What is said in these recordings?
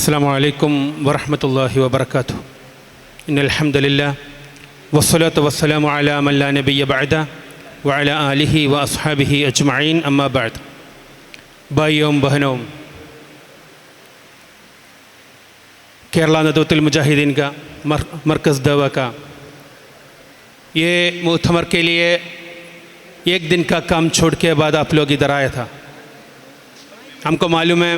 السلام عليكم ورحمة الله وبركاته إن الحمد لله والصلاة والسلام على من لا نبي بعده وعلى آله وأصحابه أجمعين أما بعد ഭായിയും ബഹനവും केरला नदवतुल मुजाहिदीन का मर, मरकज़ दवा का ये मुतमर के लिए एक दिन का काम छोड़ के बाद आप लोग इधर आया था हमको मालूम है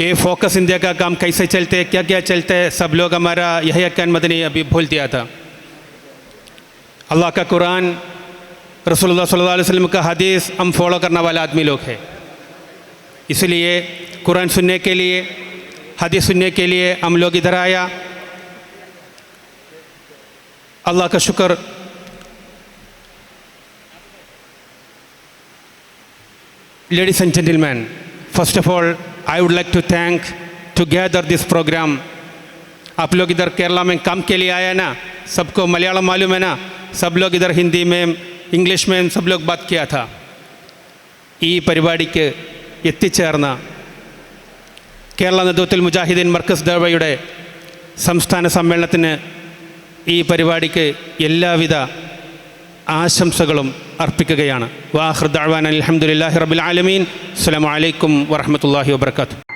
ये फोकस इंडिया का काम कैसे चलते हैं क्या क्या चलते हैं सब लोग हमारा यही कैन मदनी अभी भूल दिया था। अल्लाह का कुरान रसूलुल्लाह सल्लल्लाहु अलैहि वसल्लम का हदीस हम फॉलो करने वाले आदमी लोग हैं। इसलिए कुरान सुनने के लिए हदीस सुनने के लिए हम लोग इधर आया। अल्लाह का शुक्र। Ladies and gentleman first of all, I would like to thank to gather this program. आप लोग इधर केरला में काम के लिए आए ना सबको मलयालम मालूम है ना सब लोग इधर हिंदी में ഇംഗ്ലീഷ് में सब लोग बात किया था ഈ പരിപാടിക്ക് എത്തിച്ചേർന്ന കേരള നേതൃത്വത്തിൽ മുജാഹിദീൻ മർക്കസ് ദർവയുടെ സംസ്ഥാന സമ്മേളനത്തിന് ഈ പരിപാടിക്ക് എല്ലാവിധ ആശംസകളും അർപ്പിക്കുകയാണ്. വാഹൃദാൻ അലഹമുല്ലാഹി റബുൽ ആലമീൻ. അസ്സാം വലൈക്കും വാഹമത്തല്ലാഹി വാബർക്കാത്തു